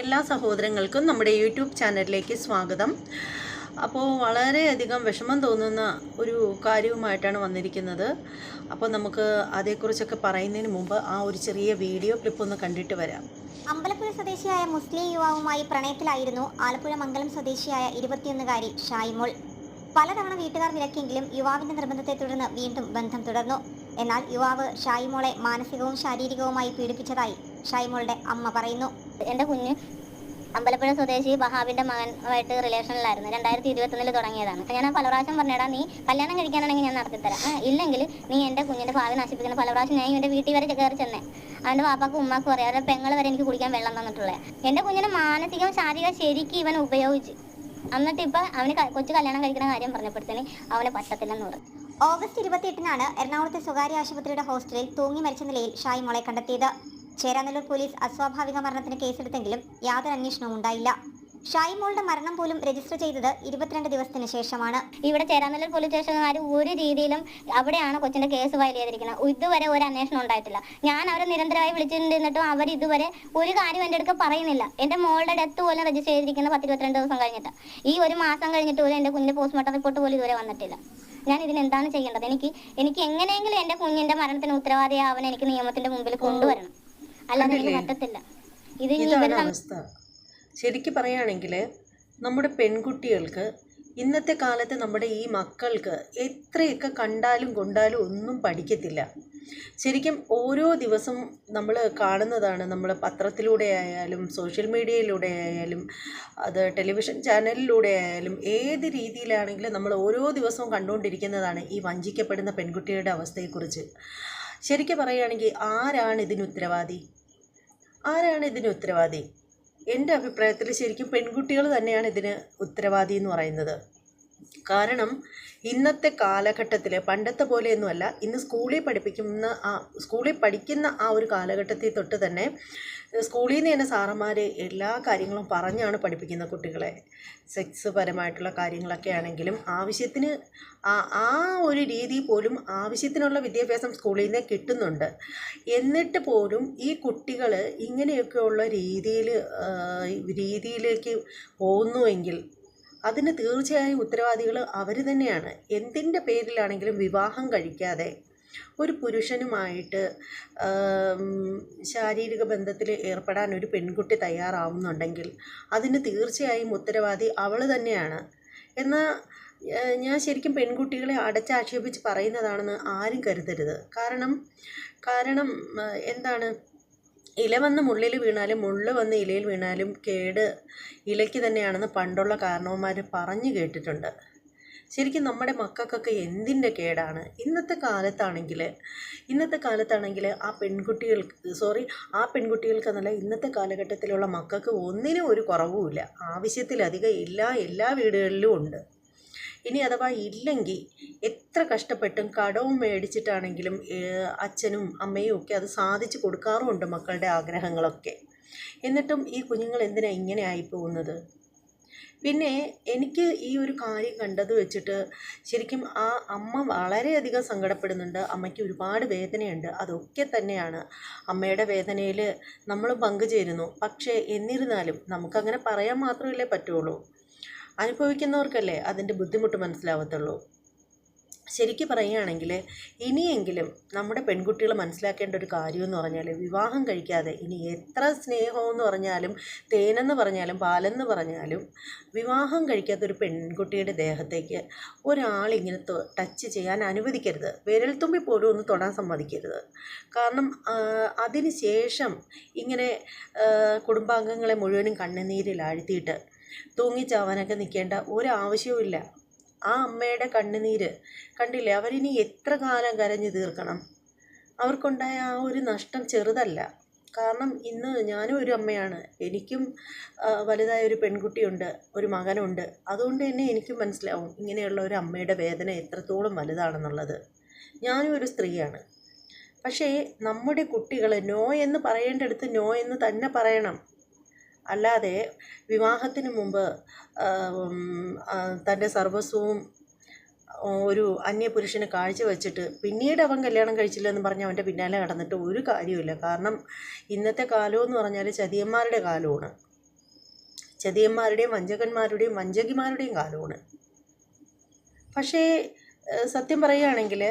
എല്ലാ സഹോദരങ്ങൾക്കും നമ്മുടെ യൂട്യൂബ് ചാനലിലേക്ക് സ്വാഗതം. അപ്പോൾ വളരെയധികം വിഷമം തോന്നുന്ന ഒരു കാര്യവുമായിട്ടാണ് വന്നിരിക്കുന്നത്. അപ്പോൾ നമുക്ക് അതേക്കുറിച്ചൊക്കെ പറയുന്നതിന് മുമ്പ് ആ ഒരു ചെറിയ വീഡിയോ ക്ലിപ്പ് ഒന്ന് കണ്ടിട്ട് വരാം. അമ്പലപ്പുഴ സ്വദേശിയായ മുസ്ലിം യുവാവുമായി പ്രണയത്തിലായിരുന്നു ആലപ്പുഴ മംഗലം സ്വദേശിയായ ഇരുപത്തിയൊന്നുകാരി ഷായ്മോൾ. പലതവണ വീട്ടുകാർ വിലക്കിയെങ്കിലും യുവാവിന്റെ നിർബന്ധത്തെ തുടർന്ന് വീണ്ടും ബന്ധം തുടർന്നു. എന്നാൽ യുവാവ് ഷായ്മോളെ മാനസികവും ശാരീരികവുമായി പീഡിപ്പിച്ചതായി ഷായ്മോളുടെ അമ്മ പറയുന്നു. എന്റെ കുഞ്ഞ് അമ്പലപ്പുഴ സ്വദേശി ബഹാബിന്റെ മകനുമായിട്ട് റിലേഷനിലായിരുന്നു. രണ്ടായിരത്തി ഇരുപത്തൊന്നിൽ തുടങ്ങിയതാണ് ഞാൻ പല പ്രാവശ്യം പറഞ്ഞേടാ നീ കല്യാണം കഴിക്കാനാണെങ്കിൽ ഞാൻ നടത്തിത്തരാം. ഇല്ലെങ്കിൽ നീ എന്റെ കുഞ്ഞിന്റെ ഭാവി നശിപ്പിക്കുന്ന പല പ്രാവശ്യം ഞാൻ എന്റെ വീട്ടിൽ വരെ കയറി ചെന്നേ. അവന്റെ പാപ്പാക്കും ഉമ്മാക്കും പറയാം അവരുടെ പെങ്ങൾ വരെ എനിക്ക് കുടിക്കാൻ വെള്ളം തന്നിട്ടുള്ളത് എന്റെ കുഞ്ഞിനെ മാനസികവും ശാരീരികവും ശരിക്കും ഇവൻ ഉപയോഗിച്ച്. എന്നിട്ട് ഇപ്പൊ അവന് കൊച്ചു കല്യാണം കഴിക്കുന്ന കാര്യം പറഞ്ഞപ്പോഴത്തേന് അവന് പറ്റത്തില്ലെന്ന് പറഞ്ഞു. ഓഗസ്റ്റ് ഇരുപത്തിയെട്ടിനാണ് എറണാകുളത്തെ സ്വകാര്യ ആശുപത്രിയുടെ ഹോസ്റ്റലിൽ തൂങ്ങി മരിച്ച നിലയിൽ ഷായ്മോളെ കണ്ടെത്തിയത്. ചേരാനല്ലൂർ പോലീസ് അസ്വാഭാവിക മരണത്തിന് കേസെടുത്തെങ്കിലും യാതൊരു അന്വേഷണവും ഉണ്ടായില്ല. ഷായ്മോളുടെ മരണം പോലും രജിസ്റ്റർ ചെയ്തത് ഇരുപത്തിരണ്ട് ദിവസത്തിന് ശേഷമാണ്. ഇവിടെ ചേരാനല്ലൂർ പോലീസ് സ്റ്റേഷൻകാർ ഒരു രീതിയിലും അവിടെയാണ് കൊച്ചിന്റെ കേസ് ഫയൽ ചെയ്തിരിക്കുന്നത്. ഇതുവരെ ഒരു അന്വേഷണം ഉണ്ടായിട്ടില്ല. ഞാൻ അവരെ നിരന്തരമായി വിളിച്ചിട്ടുണ്ടിരുന്നിട്ടും അവർ ഇതുവരെ ഒരു കാര്യം എന്റെ അടുക്ക പറയുന്നില്ല. എന്റെ മോളുടെ ഡെത്ത് പോലും രജിസ്റ്റർ ചെയ്തിരിക്കുന്നത് പത്ത് ഇരുപത്തിരണ്ട് ദിവസം കഴിഞ്ഞിട്ട്. ഈ ഒരു മാസം കഴിഞ്ഞിട്ട് പോലും എന്റെ കുഞ്ഞിന്റെ പോസ്റ്റ്മോർട്ടം റിപ്പോർട്ട് പോലും ഇതുവരെ വന്നിട്ടില്ല. ഞാൻ ഇതിന് എന്താണ് ചെയ്യേണ്ടത്? എനിക്ക് എനിക്ക് എങ്ങനെയെങ്കിലും എന്റെ കുഞ്ഞിന്റെ മരണത്തിന് ഉത്തരവാദിയാവാൻ എനിക്ക് നിയമത്തിന്റെ മുമ്പിൽ കൊണ്ടുവരണം. അല്ലാതെ എനിക്ക് കണ്ടില്ലേ? പറ്റത്തില്ല. ഇത് ഇനി ഇതാണ് അവസ്ഥ. ശരിക്കും പറയുകയാണെങ്കിൽ നമ്മുടെ പെൺകുട്ടികൾക്ക് ഇന്നത്തെ കാലത്ത് നമ്മുടെ ഈ മക്കൾക്ക് എത്രയൊക്കെ കണ്ടാലും കൊണ്ടാലും ഒന്നും പഠിക്കത്തില്ല. ശരിക്കും ഓരോ ദിവസം നമ്മൾ കാണുന്നതാണ് നമ്മൾ പത്രത്തിലൂടെ ആയാലും സോഷ്യൽ മീഡിയയിലൂടെ ആയാലും അത് ടെലിവിഷൻ ചാനലിലൂടെ ആയാലും ഏത് രീതിയിലാണെങ്കിലും നമ്മൾ ഓരോ ദിവസവും കണ്ടുകൊണ്ടിരിക്കുന്നതാണ് ഈ വഞ്ചിക്കപ്പെടുന്ന പെൺകുട്ടിയുടെ അവസ്ഥയെക്കുറിച്ച്. ശരിക്കും പറയുകയാണെങ്കിൽ ആരാണ് ഇതിന് ഉത്തരവാദി? ആരാണ് ഇതിന് ഉത്തരവാദി? എന്റെ അഭിപ്രായത്തിൽ ശരിക്കും പെൺകുട്ടികൾ തന്നെയാണ് ഇതിന് ഉത്തരവാദി എന്ന് പറയുന്നത്. കാരണം ഇന്നത്തെ കാലഘട്ടത്തിൽ പണ്ടത്തെ പോലെയൊന്നുമല്ല ഇന്ന് സ്കൂളിൽ പഠിപ്പിക്കുന്ന ആ സ്കൂളിൽ പഠിക്കുന്ന ആ ഒരു കാലഘട്ടത്തിൽ തൊട്ട് തന്നെ സ്കൂളിൽ നിന്ന് തന്നെ സാറന്മാർ എല്ലാ കാര്യങ്ങളും പറഞ്ഞാണ് പഠിപ്പിക്കുന്ന കുട്ടികളെ. സെക്സ് പരമായിട്ടുള്ള കാര്യങ്ങളൊക്കെ ആണെങ്കിലും ആവശ്യത്തിന് ആ ഒരു രീതി പോലും ആവശ്യത്തിനുള്ള വിദ്യാഭ്യാസം സ്കൂളിൽ നിന്ന് കിട്ടുന്നുണ്ട്. എന്നിട്ട് പോലും ഈ കുട്ടികൾ ഇങ്ങനെയൊക്കെയുള്ള രീതിയിൽ രീതിയിലേക്ക് പോകുന്നുവെങ്കിൽ അതിന് തീർച്ചയായും ഉത്തരവാദികൾ അവർ തന്നെയാണ്. എന്തിന്റെ പേരിലാണെങ്കിലും വിവാഹം കഴിക്കാതെ ഒരു പുരുഷനുമായിട്ട് ശാരീരിക ബന്ധത്തിൽ ഏർപ്പെടാൻ ഒരു പെൺകുട്ടി തയ്യാറാവുന്നുണ്ടെങ്കിൽ അതിന് തീർച്ചയായും ഉത്തരവാദി അവൾ തന്നെയാണ്. എന്നാൽ ഞാൻ ശരിക്കും പെൺകുട്ടികളെ അടച്ചാക്ഷേപിച്ച് പറയുന്നതാണെന്ന് ആരും കരുതരുത്. കാരണം കാരണം എന്താണ് ഇല വന്ന് മുള്ളിൽ വീണാലും മുള്ള് വന്ന് ഇലയിൽ വീണാലും കേട് ഇലയ്ക്ക് തന്നെയാണെന്ന് പണ്ടുള്ള കാരണവന്മാർ പറഞ്ഞു കേട്ടിട്ടുണ്ട്. ശരിക്കും നമ്മുടെ മക്കൾക്കൊക്കെ എന്തിന്റെ കേടാണ്? ഇന്നത്തെ കാലത്താണെങ്കിൽ ഇന്നത്തെ കാലത്താണെങ്കിൽ ആ പെൺകുട്ടികൾക്ക് സോറി ആ പെൺകുട്ടികൾക്കെന്നല്ല ഇന്നത്തെ കാലഘട്ടത്തിലുള്ള മക്കൾക്ക് ഒന്നിനും ഒരു കുറവുമില്ല. ആവശ്യത്തിലധികം എല്ലാ എല്ലാ വീടുകളിലും ഉണ്ട്. ഇനി അഥവാ ഇല്ലെങ്കിൽ എത്ര കഷ്ടപ്പെട്ടും കടവും മേടിച്ചിട്ടാണെങ്കിലും അച്ഛനും അമ്മയും ഒക്കെ അത് സാധിച്ചു കൊടുക്കാറുമുണ്ട് മക്കളുടെ ആഗ്രഹങ്ങളൊക്കെ. എന്നിട്ടും ഈ കുഞ്ഞുങ്ങൾ എന്തിനാണ് ഇങ്ങനെ ആയിപ്പോകുന്നത്? പിന്നെ എനിക്ക് ഈ ഒരു കാര്യം കണ്ടത് വെച്ചിട്ട് ശരിക്കും ആ അമ്മ വളരെയധികം സങ്കടപ്പെടുന്നുണ്ട്. അമ്മയ്ക്ക് ഒരുപാട് വേദനയുണ്ട്. അതൊക്കെ തന്നെയാണ്. അമ്മയുടെ വേദനയിൽ നമ്മൾ പങ്കുചേരുന്നു. പക്ഷേ എന്നിരുന്നാലും നമുക്കങ്ങനെ പറയാൻ മാത്രമല്ലേ പറ്റുള്ളൂ. അനുഭവിക്കുന്നവർക്കല്ലേ അതിന്റെ ബുദ്ധിമുട്ട് മനസ്സിലാവത്തുള്ളൂ. ശരിക്കും പറയുകയാണെങ്കിൽ ഇനിയെങ്കിലും നമ്മുടെ പെൺകുട്ടികൾ മനസ്സിലാക്കേണ്ട ഒരു കാര്യമെന്ന് പറഞ്ഞാൽ വിവാഹം കഴിക്കാതെ ഇനി എത്ര സ്നേഹമെന്ന് പറഞ്ഞാലും തേനെന്ന് പറഞ്ഞാലും പാലെന്ന് പറഞ്ഞാലും വിവാഹം കഴിക്കാത്ത ഒരു പെൺകുട്ടിയുടെ ദേഹത്തേക്ക് ഒരാളിങ്ങനെ ടച്ച് ചെയ്യാൻ അനുവദിക്കരുത്. വിരൽത്തുമ്പി പോലും ഒന്ന് തൊടാൻ സമ്മതിക്കരുത്. കാരണം അതിന് ശേഷം ഇങ്ങനെ കുടുംബാംഗങ്ങളെ മുഴുവനും കണ്ണുനീരിൽ ആഴ്ത്തിയിട്ട് തൂങ്ങിച്ചാവാനൊക്കെ നിൽക്കേണ്ട ഒരാവശ്യവുമില്ല. ആ അമ്മയുടെ കണ്ണുനീര് കണ്ടില്ലേ? അവരിനി എത്ര കാലം കരഞ്ഞു തീർക്കണം? അവർക്കുണ്ടായ ആ ഒരു നഷ്ടം ചെറുതല്ല. കാരണം ഇന്ന് ഞാനും ഒരു അമ്മയാണ്. എനിക്കും വലുതായ ഒരു പെൺകുട്ടിയുണ്ട് ഒരു മകനുണ്ട്. അതുകൊണ്ട് തന്നെ എനിക്കും മനസ്സിലാവും ഇങ്ങനെയുള്ള ഒരു അമ്മയുടെ വേദന എത്രത്തോളം വലുതാണെന്നുള്ളത്. ഞാനും ഒരു സ്ത്രീയാണ്. പക്ഷേ നമ്മുടെ കുട്ടികൾ നോ എന്ന് പറയേണ്ടടുത്ത് നോ എന്ന് തന്നെ പറയണം. അല്ലാതെ വിവാഹത്തിന് മുമ്പ് തന്റെ സർവസ്വവും ഒരു അന്യപുരുഷന് കാഴ്ചവെച്ചിട്ട് പിന്നീട് അവൻ കല്യാണം കഴിച്ചില്ലെന്ന് പറഞ്ഞ് അവന്റെ പിന്നാലെ കടന്നിട്ട് ഒരു കാര്യമില്ല കാരണം ഇന്നത്തെ കാലമെന്ന് പറഞ്ഞാൽ ചതിയന്മാരുടെ കാലമാണ്. ചതിയന്മാരുടെയും വഞ്ചകന്മാരുടെയും വഞ്ചകിമാരുടെയും കാലമാണ്. പക്ഷേ സത്യം പറയുകയാണെങ്കിൽ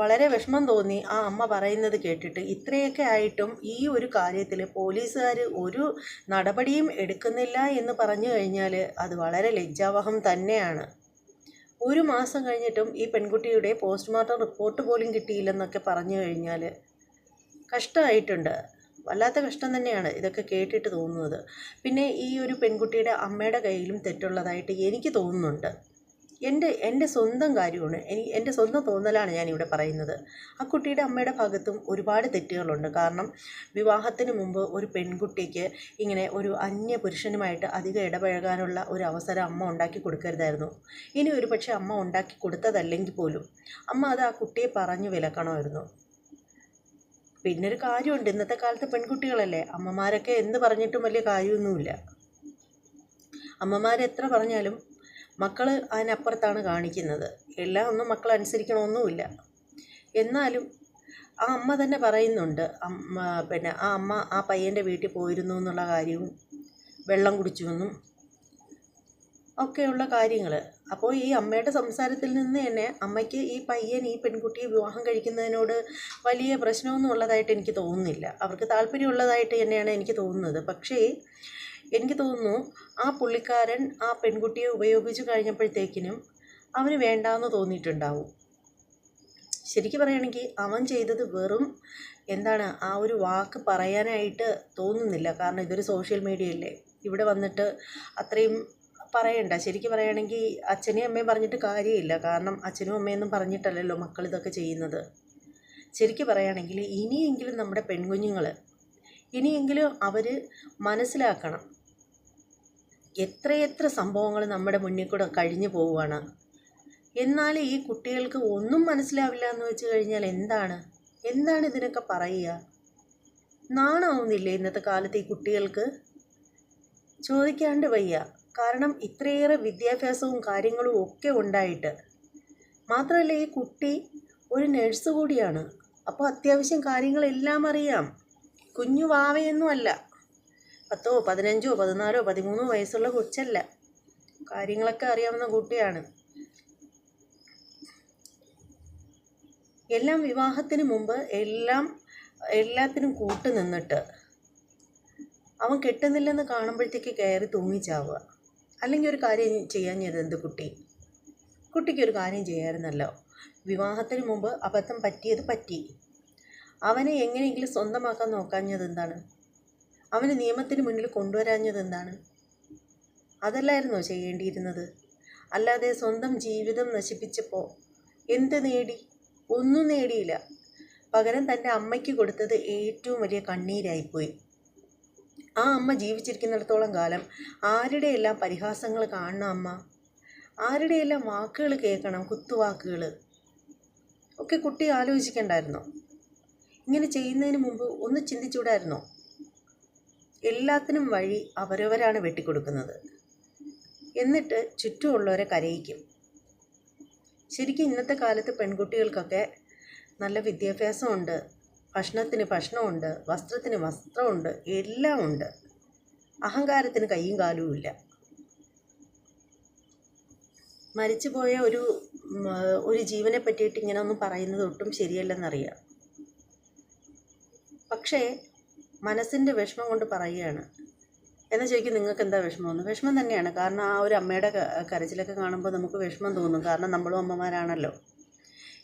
വളരെ വിഷമം തോന്നി ആ അമ്മ പറയുന്നത് കേട്ടിട്ട്. ഇത്രയൊക്കെ ആയിട്ടും ഈ ഒരു കാര്യത്തിൽ പോലീസുകാർ ഒരു നടപടിയും എടുക്കുന്നില്ല എന്ന് പറഞ്ഞു കഴിഞ്ഞാൽ അത് വളരെ ലജ്ജാവഹം തന്നെയാണ്. ഒരു മാസം കഴിഞ്ഞിട്ടും ഈ പെൺകുട്ടിയുടെ പോസ്റ്റ്മോർട്ടം റിപ്പോർട്ട് പോലും കിട്ടിയില്ലെന്നൊക്കെ പറഞ്ഞു കഴിഞ്ഞാൽ കഷ്ടമായിട്ടുണ്ട് വല്ലാത്ത കഷ്ടം തന്നെയാണ് ഇതൊക്കെ കേട്ടിട്ട് തോന്നുന്നത്. പിന്നെ ഈ ഒരു പെൺകുട്ടിയുടെ അമ്മയുടെ കയ്യിലും തെറ്റുള്ളതായിട്ട് എനിക്ക് തോന്നുന്നുണ്ട്. എന്റെ എന്റെ സ്വന്തം കാര്യമാണ്. എനിക്ക് എന്റെ സ്വന്തം തോന്നലാണ് ഞാനിവിടെ പറയുന്നത്. ആ കുട്ടിയുടെ അമ്മയുടെ ഭാഗത്തും ഒരുപാട് തെറ്റുകളുണ്ട്. കാരണം വിവാഹത്തിന് മുമ്പ് ഒരു പെൺകുട്ടിക്ക് ഇങ്ങനെ ഒരു അന്യ പുരുഷനുമായിട്ട് അധികം ഇടപഴകാനുള്ള ഒരു അവസരം അമ്മ ഉണ്ടാക്കി കൊടുക്കരുതായിരുന്നു. ഇനി ഒരു പക്ഷേ അമ്മ ഉണ്ടാക്കി കൊടുത്തതല്ലെങ്കിൽ പോലും അമ്മ അത് ആ കുട്ടിയെ പറഞ്ഞു വിലക്കണമായിരുന്നു. പിന്നൊരു കാര്യമുണ്ട്. ഇന്നത്തെ കാലത്ത് പെൺകുട്ടികളല്ലേ? അമ്മമാരൊക്കെ എന്ത് പറഞ്ഞിട്ടും വലിയ കാര്യമൊന്നുമില്ല. അമ്മമാരെത്ര പറഞ്ഞാലും മക്കൾ അതിനപ്പുറത്താണ് കാണിക്കുന്നത്. എല്ലാം ഒന്നും മക്കൾ അനുസരിക്കണമൊന്നുമില്ല. എന്നാലും ആ അമ്മ തന്നെ പറയുന്നുണ്ട് അമ്മ പിന്നെ ആ അമ്മ ആ പയ്യന്റെ വീട്ടിൽ പോയിരുന്നു എന്നുള്ള കാര്യവും വെള്ളം കുടിച്ചു എന്നും ഒക്കെയുള്ള കാര്യങ്ങൾ അപ്പോൾ ഈ അമ്മയുടെ സംസാരത്തിൽ നിന്ന് തന്നെ അമ്മയ്ക്ക് ഈ പയ്യൻ ഈ പെൺകുട്ടിയെ വിവാഹം കഴിക്കുന്നതിനോട് വലിയ പ്രശ്നമൊന്നും ഉള്ളതായിട്ട് എനിക്ക് തോന്നുന്നില്ല. അവർക്ക് താല്പര്യമുള്ളതായിട്ട് തന്നെയാണ് എനിക്ക് തോന്നുന്നത്. പക്ഷേ എനിക്ക് തോന്നുന്നു ആ പുള്ളിക്കാരൻ ആ പെൺകുട്ടിയെ ഉപയോഗിച്ച് കഴിഞ്ഞപ്പോഴത്തേക്കിനും അവന് വേണ്ടാന്ന് തോന്നിയിട്ടുണ്ടാവും. ശരിക്കും പറയുകയാണെങ്കിൽ അവൻ ചെയ്തത് വെറും എന്താണ് ആ ഒരു വാക്ക് പറയാനായിട്ട് തോന്നുന്നില്ല. കാരണം ഇതൊരു സോഷ്യൽ മീഡിയ അല്ലേ ഇവിടെ വന്നിട്ട് അത്രയും പറയണ്ട. ശരിക്കും പറയുകയാണെങ്കിൽ അച്ഛനെയും അമ്മയും പറഞ്ഞിട്ട് കാര്യമില്ല. കാരണം അച്ഛനും അമ്മയൊന്നും പറഞ്ഞിട്ടല്ലല്ലോ മക്കൾ ഇതൊക്കെ ചെയ്യുന്നത്. ശരിക്കും പറയുകയാണെങ്കിൽ ഇനിയെങ്കിലും നമ്മുടെ പെൺകുഞ്ഞുങ്ങൾ ഇനിയെങ്കിലും അവർ മനസ്സിലാക്കണം. എത്രയെത്ര സംഭവങ്ങൾ നമ്മുടെ മുന്നിൽ കൂടെ കഴിഞ്ഞു പോവുകയാണ്. എന്നാൽ ഈ കുട്ടികൾക്ക് ഒന്നും മനസ്സിലാവില്ല എന്ന് വെച്ച് കഴിഞ്ഞാൽ എന്താണ്? എന്താണ് ഇതിനൊക്കെ പറയുക? നാണാവുന്നില്ലേ ഇന്നത്തെ കാലത്ത് ഈ കുട്ടികൾക്ക്? ചോദിക്കാണ്ട് വയ്യ. കാരണം ഇത്രയേറെ വിദ്യാഭ്യാസവും കാര്യങ്ങളും ഒക്കെ ഉണ്ടായിട്ട്. മാത്രമല്ല ഈ കുട്ടി ഒരു നഴ്സ് കൂടിയാണ്. അപ്പോൾ അത്യാവശ്യം കാര്യങ്ങളെല്ലാം അറിയാം. കുഞ്ഞു വാവയൊന്നും അല്ല. പത്തോ പതിനഞ്ചോ പതിനാലോ പതിമൂന്നോ വയസ്സുള്ള കൊച്ചല്ല. കാര്യങ്ങളൊക്കെ അറിയാവുന്ന കുട്ടിയാണ്. എല്ലാം വിവാഹത്തിന് മുമ്പ് എല്ലാം എല്ലാത്തിനും കൂട്ടു നിന്നിട്ട് അവൻ കെട്ടുന്നില്ലെന്ന് കാണുമ്പോഴത്തേക്ക് കയറി തൂങ്ങിച്ചാവുക അല്ലെങ്കിൽ ഒരു കാര്യം ചെയ്യാൻ എന്ത് കുട്ടി? കുട്ടിക്ക് ഒരു കാര്യം ചെയ്യാമായിരുന്നല്ലോ വിവാഹത്തിന് മുമ്പ് അബദ്ധം പറ്റിയത് പറ്റി. അവനെ എങ്ങനെയെങ്കിലും സ്വന്തമാക്കാൻ നോക്കാഞ്ഞത് എന്താണ്? അവന് നിയമത്തിന് മുന്നിൽ കൊണ്ടുവരാഞ്ഞത് എന്താണ്? അതല്ലായിരുന്നോ ചെയ്യേണ്ടിയിരുന്നത്? അല്ലാതെ സ്വന്തം ജീവിതം നശിപ്പിച്ചപ്പോൾ എന്ത് നേടി? ഒന്നും നേടിയില്ല. പകരം തന്റെ അമ്മയ്ക്ക് കൊടുത്തത് ഏറ്റവും വലിയ കണ്ണീരായിപ്പോയി. ആ അമ്മ ജീവിച്ചിരിക്കുന്നിടത്തോളം കാലം ആരുടെയെല്ലാം പരിഹാസങ്ങൾ കാണണം അമ്മ? ആരുടെയെല്ലാം വാക്കുകൾ കേൾക്കണം? കുത്തുവാക്കുകൾ? ഒക്കെ കുട്ടി ആലോചിക്കണ്ടായിരുന്നോ? ഇങ്ങനെ ചെയ്യുന്നതിന് മുമ്പ് ഒന്ന് ചിന്തിച്ചുകൂടായിരുന്നോ? എല്ലാത്തിനും വഴി അവരവരാണ് വെട്ടിക്കൊടുക്കുന്നത്. എന്നിട്ട് ചുറ്റുമുള്ളവരെ കരയിക്കും. ശരിക്കും ഇന്നത്തെ കാലത്ത് പെൺകുട്ടികൾക്കൊക്കെ നല്ല വിദ്യാഭ്യാസമുണ്ട്. ഭക്ഷണത്തിന് ഭക്ഷണമുണ്ട്. വസ്ത്രത്തിന് വസ്ത്രമുണ്ട്. എല്ലാം ഉണ്ട്. അഹങ്കാരത്തിന് കൈയും കാലുമില്ല മരിച്ചുപോയ ഒരു ഒരു ജീവനെ പറ്റിയിട്ട് ഇങ്ങനെ ഒന്നും പറയുന്നത് ഒട്ടും ശരിയല്ലെന്നറിയാം. പക്ഷേ മനസ്സിന്റെ വിഷമം കൊണ്ട് പറയുകയാണ്. എന്നാൽ ചോദിക്കും നിങ്ങൾക്ക് എന്താ വിഷമമെന്ന്? വിഷമം തന്നെയാണ്. കാരണം ആ ഒരു അമ്മയുടെ കരച്ചിലൊക്കെ കാണുമ്പോൾ നമുക്ക് വിഷമം തോന്നും. കാരണം നമ്മളും അമ്മമാരാണല്ലോ.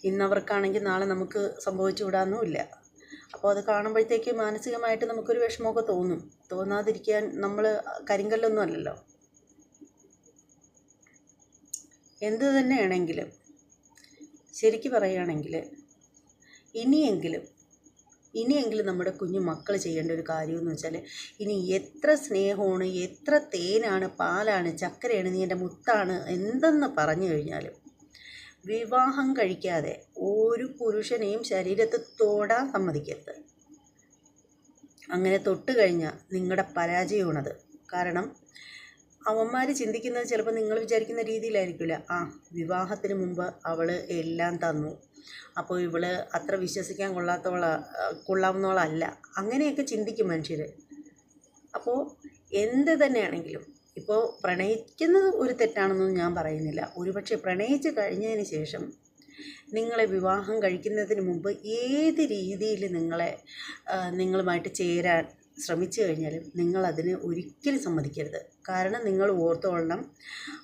ഇന്നവർക്കാണെങ്കിൽ നാളെ നമുക്ക് സംഭവിച്ചു വിടാനുമില്ല അപ്പോൾ അത് കാണുമ്പോഴത്തേക്ക് മാനസികമായിട്ട് നമുക്കൊരു വിഷമമൊക്കെ തോന്നും. തോന്നാതിരിക്കാൻ നമ്മൾ കരിങ്കല്ലൊന്നും അല്ലല്ലോ. എന്ത് തന്നെയാണെങ്കിലും ശരിക്ക് പറയുകയാണെങ്കിൽ ഇനിയെങ്കിലും ഇനിയെങ്കിലും നമ്മുടെ കുഞ്ഞു മക്കൾ ചെയ്യേണ്ട ഒരു കാര്യമെന്ന് വെച്ചാൽ ഇനി എത്ര സ്നേഹമാണ് എത്ര തേനാണ് പാലാണ് ചക്കരയാണ് നീ എന്റെ മുത്താണ് എന്തെന്ന് പറഞ്ഞു കഴിഞ്ഞാലും വിവാഹം കഴിക്കാതെ ഒരു പുരുഷനെയും ശരീരത്ത് തൊടാൻ സമ്മതിക്കരുത്. അങ്ങനെ തൊട്ട് കഴിഞ്ഞാൽ നിങ്ങളുടെ പരാജയമാണത്. കാരണം അവന്മാർ ചിന്തിക്കുന്നത് ചിലപ്പോൾ നിങ്ങൾ വിചാരിക്കുന്ന രീതിയിലായിരിക്കില്ല ആ വിവാഹത്തിന് മുമ്പ് അവൾ എല്ലാം തന്നു. അപ്പോൾ ഇവൾ അത്ര വിശ്വസിക്കാൻ കൊള്ളാത്തവള കൊള്ളാവുന്നവളല്ല. അങ്ങനെയൊക്കെ ചിന്തിക്കും മനുഷ്യർ അപ്പോൾ എന്ത് തന്നെയാണെങ്കിലും ഇപ്പോൾ പ്രണയിക്കുന്നത് ഒരു തെറ്റാണെന്നൊന്നും ഞാൻ പറയുന്നില്ല. ഒരുപക്ഷെ പ്രണയിച്ച് കഴിഞ്ഞതിന് ശേഷം നിങ്ങളെ വിവാഹം കഴിക്കുന്നതിന് മുമ്പ് ഏത് രീതിയിൽ നിങ്ങളെ നിങ്ങളുമായിട്ട് ചേരാൻ ശ്രമിച്ചു കഴിഞ്ഞാലും നിങ്ങളതിന് ഒരിക്കലും സമ്മതിക്കരുത്. കാരണം നിങ്ങൾ ഓർത്തോളണം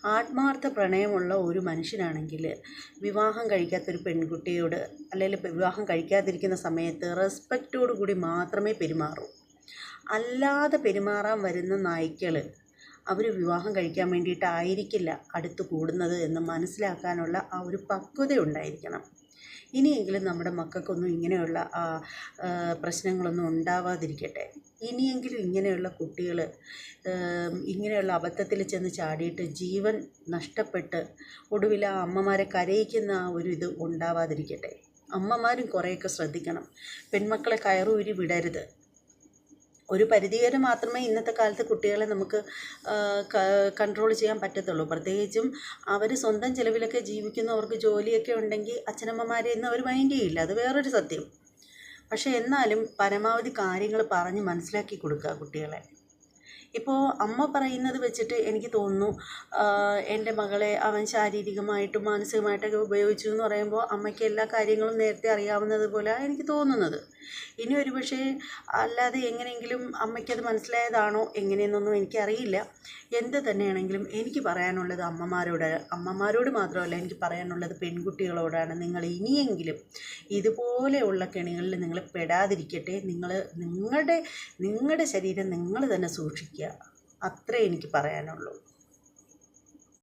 ആത്മാർത്ഥ പ്രണയമുള്ള ഒരു മനുഷ്യനാണെങ്കിൽ വിവാഹം കഴിക്കാത്തൊരു പെൺകുട്ടിയോട് അല്ലെങ്കിൽ വിവാഹം കഴിക്കാതിരിക്കുന്ന സമയത്ത് റെസ്പെക്റ്റോടു കൂടി മാത്രമേ പെരുമാറൂ. അല്ലാതെ പെരുമാറാൻ വരുന്ന നായ്ക്കൾ അവർ വിവാഹം കഴിക്കാൻ വേണ്ടിയിട്ടായിരിക്കില്ല അടുത്ത് കൂടുന്നത് എന്ന് മനസ്സിലാക്കാനുള്ള ആ ഒരു പക്വത ഉണ്ടായിരിക്കണം. ഇനിയെങ്കിലും നമ്മുടെ മക്കൾക്കൊന്നും ഇങ്ങനെയുള്ള പ്രശ്നങ്ങളൊന്നും ഉണ്ടാവാതിരിക്കട്ടെ. ഇനിയെങ്കിലും ഇങ്ങനെയുള്ള കുട്ടികൾ ഇങ്ങനെയുള്ള അബദ്ധത്തിൽ ചെന്ന് ചാടിയിട്ട് ജീവൻ നഷ്ടപ്പെട്ട് ഒടുവിൽ ആ അമ്മമാരെ കരയിക്കുന്ന ആ ഒരു ഇത് ഉണ്ടാവാതിരിക്കട്ടെ. അമ്മമാരും കുറേയൊക്കെ ശ്രദ്ധിക്കണം. പെൺമക്കളെ കയറൂരി വിടരുത്. ഒരു പരിധി വരെ മാത്രമേ ഇന്നത്തെ കാലത്ത് കുട്ടികളെ നമുക്ക് കൺട്രോൾ ചെയ്യാൻ പറ്റത്തുള്ളൂ. പ്രത്യേകിച്ചും അവർ സ്വന്തം ചിലവിലൊക്കെ ജീവിക്കുന്നവർക്ക് ജോലിയൊക്കെ ഉണ്ടെങ്കിൽ അച്ഛനമ്മമാരെ ഇന്ന് അവർ മൈൻഡ് ചെയ്യില്ല. അത് വേറൊരു സത്യം. പക്ഷേ എന്നാലും പരമാവധി കാര്യങ്ങൾ പറഞ്ഞ് മനസ്സിലാക്കി കൊടുക്കുക കുട്ടികളെ. ഇപ്പോൾ അമ്മ പറയുന്നത് വെച്ചിട്ട് എനിക്ക് തോന്നുന്നു എന്റെ മകളെ അവൻ ശാരീരികമായിട്ടും മാനസികമായിട്ടൊക്കെ ഉപയോഗിച്ചു എന്ന് പറയുമ്പോൾ അമ്മയ്ക്ക് എല്ലാ കാര്യങ്ങളും നേരത്തെ അറിയാവുന്നത് പോലെ എനിക്ക് തോന്നുന്നത്. ഇനി ഒരു പക്ഷേ അല്ലാതെ എങ്ങനെയെങ്കിലും അമ്മയ്ക്കത് മനസ്സിലായതാണോ എങ്ങനെയെന്നൊന്നും എനിക്കറിയില്ല. എന്ത് തന്നെയാണെങ്കിലും എനിക്ക് പറയാനുള്ളത് അമ്മമാരോട് അമ്മമാരോട് മാത്രമല്ല എനിക്ക് പറയാനുള്ളത് പെൺകുട്ടികളോടാണ്. നിങ്ങൾ ഇനിയെങ്കിലും ഇതുപോലെയുള്ള കെണികളിൽ നിങ്ങൾ പെടാതിരിക്കട്ടെ. നിങ്ങൾ നിങ്ങളുടെ നിങ്ങളുടെ ശരീരം നിങ്ങൾ തന്നെ സൂക്ഷിക്കുക. അത്രേ എനിക്ക് പറയാനുള്ളൂ.